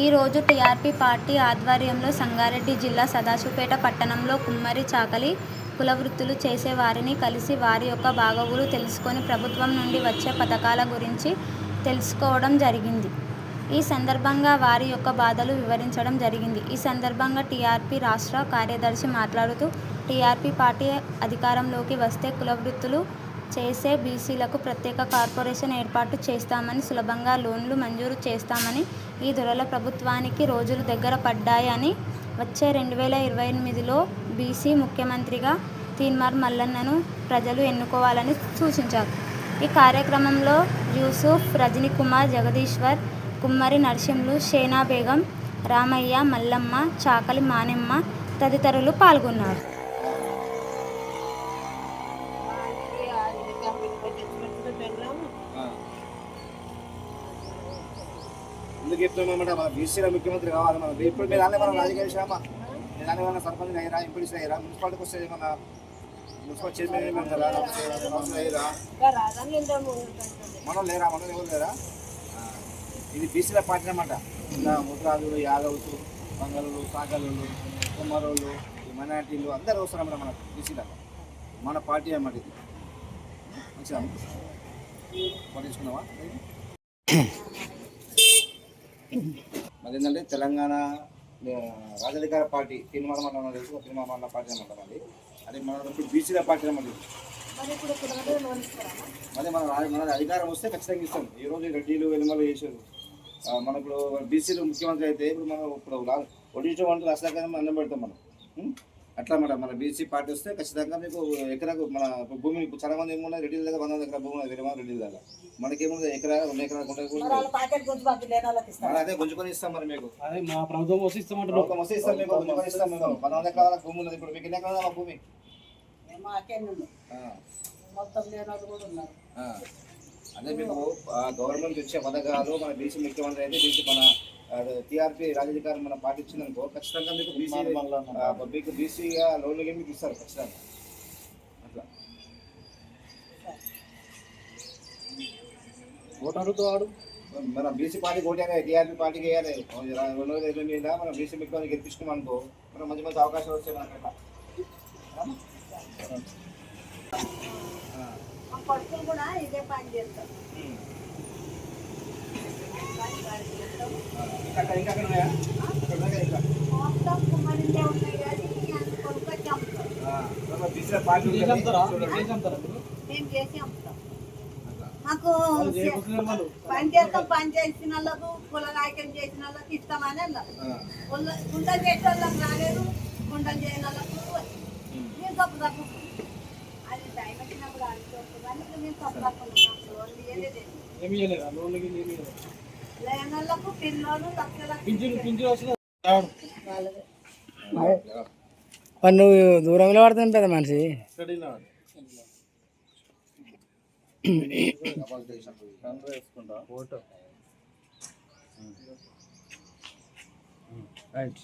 ఈరోజు TRP party ఆధ్వర్యంలో సంగారెడ్డి జిల్లా సదాశివపేట పట్టణంలో కుమ్మరి చాకలి కులవృత్తులు చేసే వారిని కలిసి వారి యొక్క బాగోగులు తెలుసుకొని ప్రభుత్వం నుండి వచ్చే పథకాల గురించి తెలుసుకోవడం జరిగింది. ఈ సందర్భంగా వారి యొక్క బాధలు వివరించడం జరిగింది. ఈ సందర్భంగా టీఆర్పీ రాష్ట్ర కార్యదర్శి మాట్లాడుతూ టీఆర్పీ పార్టీ అధికారంలోకి వస్తే కులవృత్తులు చేసే బీసీలకు ప్రత్యేక కార్పొరేషన్ ఏర్పాటు చేస్తామని, సులభంగా లోన్లు మంజూరు చేస్తామని, ఈ దొరల ప్రభుత్వానికి రోజులు దగ్గర పడ్డాయని, వచ్చే రెండు వేల ఇరవై ఎనిమిదిలో బీసీ ముఖ్యమంత్రిగా తీన్మార్ మల్లన్నను ప్రజలు ఎన్నుకోవాలని సూచించారు. ఈ కార్యక్రమంలో యూసుఫ్, రజనీకుమార్, జగదీశ్వర్, కుమ్మరి నరసింహులు సేనా బేగం రామయ్య, మల్లమ్మ, చాకలి మానెమ్మ తదితరులు పాల్గొన్నారు. ఎందుకు చెప్తున్నామంటే మన బీసీలో ముఖ్యమంత్రి కావాలి మనం. ఇప్పుడు మీరు అన్నీ మనం రాజకీయ విషయమా? మీరు అన్నీ మన సర్పంచ్ అయ్యారా? ఎంపీడీసీ అయ్యారా? మున్సిపాలిటీకి వస్తే మన మున్సిపల్ చైర్మన్ అయ్యారా? మనం లేరా? మనం ఎవరు లేరా? ఇది బీసీల పార్టీ అనమాట ఇలా ముద్రాజులు యాదవ్స్ మంగళులు సాగలు కుమారులు మైనార్టీలు అందరూ వస్తారు అన్నమాట మన బీసీలో. మన పార్టీ అన్నమాట ఇది. మంచిదా? పట్టించుకున్నావా? మరి ఏంటంటే తెలంగాణ రాజాధికార పార్టీ తిరుమల మండలం తెలుసు తిరుమల మండల పార్టీ అనమాట అది అది మన ఇప్పుడు బీసీల పార్టీ అనమాట. అదే మన మన అధికారం వస్తే ఖచ్చితంగా ఇస్తాం. ఈ రోజు రెడ్డిలు వెలుమలు చేశారు. మన ఇప్పుడు బీసీలు ముఖ్యమంత్రి అయితే ఇప్పుడు మనం ఇప్పుడు ఒడిషా వంటలు అసలు అన్నం పెడతాం మనం? అట్లా అన్నమాట మన బీసీ పార్టీ వస్తే ఖచ్చితంగా మీకు ఎకరాకు మన భూమి చాలా మంది ఏమున్నాయి? రెడ్డిల దగ్గర వంద ఎకరా భూమి వేరే మంది రెడ్డిల దగ్గర మనకేముంది? ఎకరా రెండు ఎకరా మన అదే గుంజుకొని ఇస్తాం మరి మీకు. అదే మా ప్రభుత్వం వచ్చి ఇస్తామంటారు ఒక మస్తు ఇస్తాం మీకు గుంజుకొని ఇస్తాం మేము. మన వంద ఎకరాల భూమి ఉన్నది ఇప్పుడు మీకు ఎన్ని ఎకరాల మా భూమి. అదే మీకు గవర్నమెంట్ వచ్చే పథకాలు మన బీసీ ముఖ్యమంత్రి అయితే బీసీ మన టీఆర్పీ రాజధికారం మన పార్టీ ఇచ్చిందనుకో ఖచ్చితంగా మీకు బీసీ మీకు బీసీగా లోన్లు మీకు ఇస్తారు ఖచ్చితంగా. అట్లా. ఓటరుతో వాడు మన బీసీ పార్టీకి ఓటేయాలి టీఆర్పీ పార్టీకి వేయాలి రెండు వేల ఇరవై మీద మనం బీసీ ముఖ్యమంత్రి గెలిపించుకున్నాం అనుకో మనం మంచి మంచి అవకాశాలు వస్తాయి మనకి అట్లా. కూడా ఇదే పని చేస్తారు. మాకు పని చేస్తాం పని చేసిన వాళ్ళకు కులనాయకం చేసిన వాళ్ళకి ఇస్తామని. కుల- కుండలు చేసే వాళ్ళకి రాలేదు కుండలు చేయని వాళ్ళకు. మేము తప్పు తప్పుకున్నాం అది టైం వచ్చినప్పుడు అనుకోవచ్చు కానీ మేము తప్పు ఇవ్వలేదు ఏమి చేయలేదా? మరి నువ్వు దూరంలో పడుతుంది పెద్ద మనిషి. రైట్.